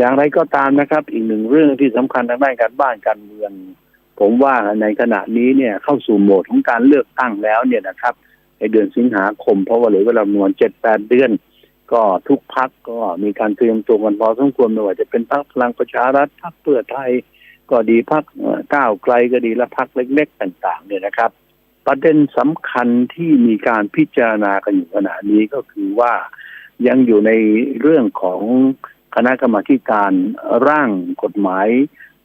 อย่างไรก็ตามนะครับ อีกหนึ่งเรื่องที่สำคัญทางด้านการบ้านการเมือง ผมว่าในขณะนี้เนี่ยเข้าสู่โหมดของการเลือกตั้งแล้วเนี่ยนะครับ ในเดือนสิงหาคมเพราะว่าเหลือเวลาจำนวนเจ็ดแปดเดือน ก็ทุกพักก็มีการเตรียมตัวกันพอสมควรไม่ว่าจะเป็นพรรคพลังประชารัฐพรรคเพื่อไทย ก็ดีพรรคก้าวไกลก็ดีและพรรคเล็ก ๆ ต่าง ๆ เนี่ยนะครับ ประเด็นสำคัญที่มีการพิจารณากันอยู่ขณะนี้ก็คือว่ายังอยู่ในเรื่องของ คณะกรรมาการร่างกฎหมาย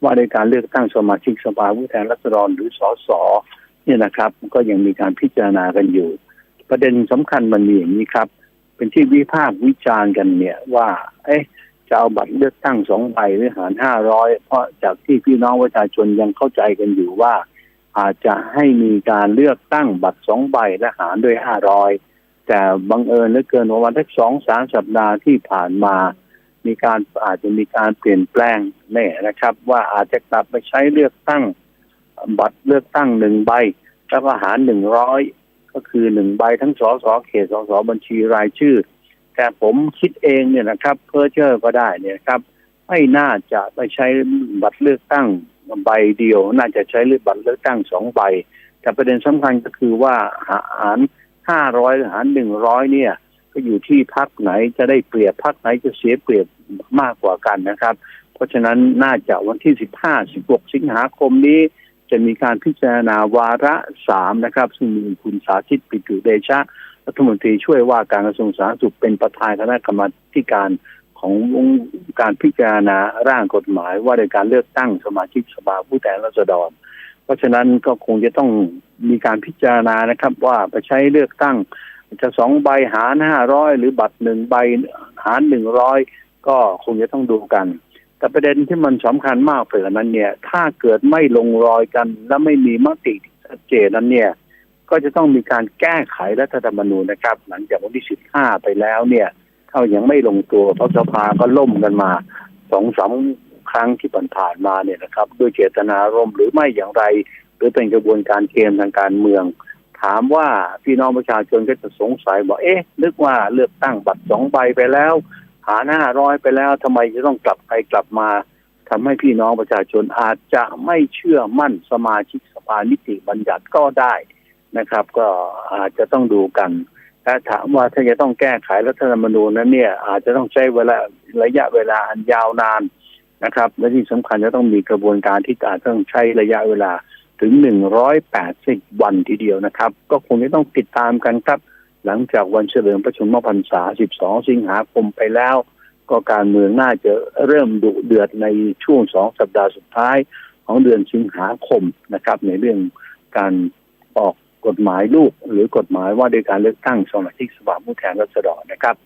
ว่าในการเลือกตั้งสมาชิกสภาผู้แทนราษฎรหรือสสเนี่ยนะครับ ก็ยังมีการพิจารณากันอยู่ ประเด็นสำคัญมันมีอย่างนี้ครับ เป็นที่วิพากษ์วิจารณ์กันเนี่ยว่า เอ๊ะจะเอาบัตรเลือกตั้งสองใบหรือหารห้าร้อยเพราะจากที่พี่น้องประชาชนยังเข้าใจกันอยู่ว่า อาจจะให้มีการเลือกตั้งบัตรสองใบและหารด้วยห้าร้อยแต่บังเอิญเหลือเกินว่าวันที่สองสามสัปดาห์ที่ผ่านมา มีการอาจจะมีการเปลี่ยนแปลงแน่นะครับ ว่าอาจจะกลับไปใช้เลือกตั้ง บัตรเลือกตั้งหนึ่งใบแล้วก็หารหนึ่งร้อยก็คือหนึ่งใบทั้งสสเขตสสบัญชีรายชื่อ แต่ผมคิดเองเนี่ยนะครับเพื่อเจอก็ได้เนี่ยครับไม่น่าจะไปใช้บัตรเลือกตั้งใบเดียว น่าจะใช้เลือกบัตรเลือกตั้งสองใบ แต่ประเด็นสำคัญก็คือว่าหารห้าร้อยหารหนึ่งร้อยเนี่ย ก็อยู่ที่พักไหนจะได้เปรียบพักไหนจะเสียเปรียบ มากกว่ากันนะครับ เพราะฉะนั้นน่าจะวันที่สิบห้าสิบหกสิงหาคมนี้ จะมีการพิจารณาวาระสามนะครับ ซึ่งมีคุณสาธิตปิตุเดชะ รัฐมนตรีช่วยว่าการกระทรวงสาธารณสุขเป็นประธานคณะกรรมการของการพิจารณาร่างกฎหมายว่าในการเลือกตั้งสมาชิกสภาผู้แทนราษฎร เพราะฉะนั้นก็คงจะต้องมีการพิจารณานะครับ ว่าไปใช้เลือกตั้งจะสองใบหารห้าร้อยหรือบัตรหนึ่งใบหารหนึ่งร้อย ก็คงจะต้องดูกัน แต่ประเด็นที่มันสำคัญมากเผื่อนั้นเนี่ย ถ้าเกิดไม่ลงรอยกันและไม่มีมติชัดเจนนั้นเนี่ย ก็จะต้องมีการแก้ไขรัฐธรรมนูญนะครับ หลังจากวันที่สิบห้าไปแล้วเนี่ยเขายังไม่ลงตัวเพราะสภาก็ล่มกันมาสองสามครั้งที่ผ่านมาเนี่ยนะครับ ด้วยเจตนารมณ์หรือไม่อย่างไร หรือเป็นกระบวนการเกมทางการเมือง ถามว่าพี่น้องประชาชนก็จะสงสัยบอกเอ๊ะ นึกว่าเลือกตั้งบัตรสองใบไปแล้ว หาหน้าร้อยไปแล้วทำไมจะต้องกลับไปกลับมาทำให้พี่น้องประชาชนอาจจะไม่เชื่อมั่นสมาชิกสภานิติบัญญัติก็ได้นะครับ ก็อาจจะต้องดูกันถ้าถามว่าถ้าจะต้องแก้ไขรัฐธรรมนูญนั้นเนี่ย อาจจะต้องใช้เวลาระยะเวลาอันยาวนานนะครับ และที่สำคัญจะต้องมีกระบวนการที่อาจต้องใช้ระยะเวลาถึงหนึ่งร้อยแปดสิบวันทีเดียวนะครับ ก็คงจะต้องติดตามกันครับ หลังจากวันเฉลิมพระชนมพรรษา 12 สิงหาคมไปแล้ว ก็การเมืองน่าจะเริ่มดุเดือดในช่วงสองสัปดาห์สุดท้ายของเดือนสิงหาคมนะครับ ในเรื่องการออกกฎหมายลูกหรือกฎหมายว่าด้วยการเลือกตั้งสมาชิกสภาผู้แทนราษฎรนะครับ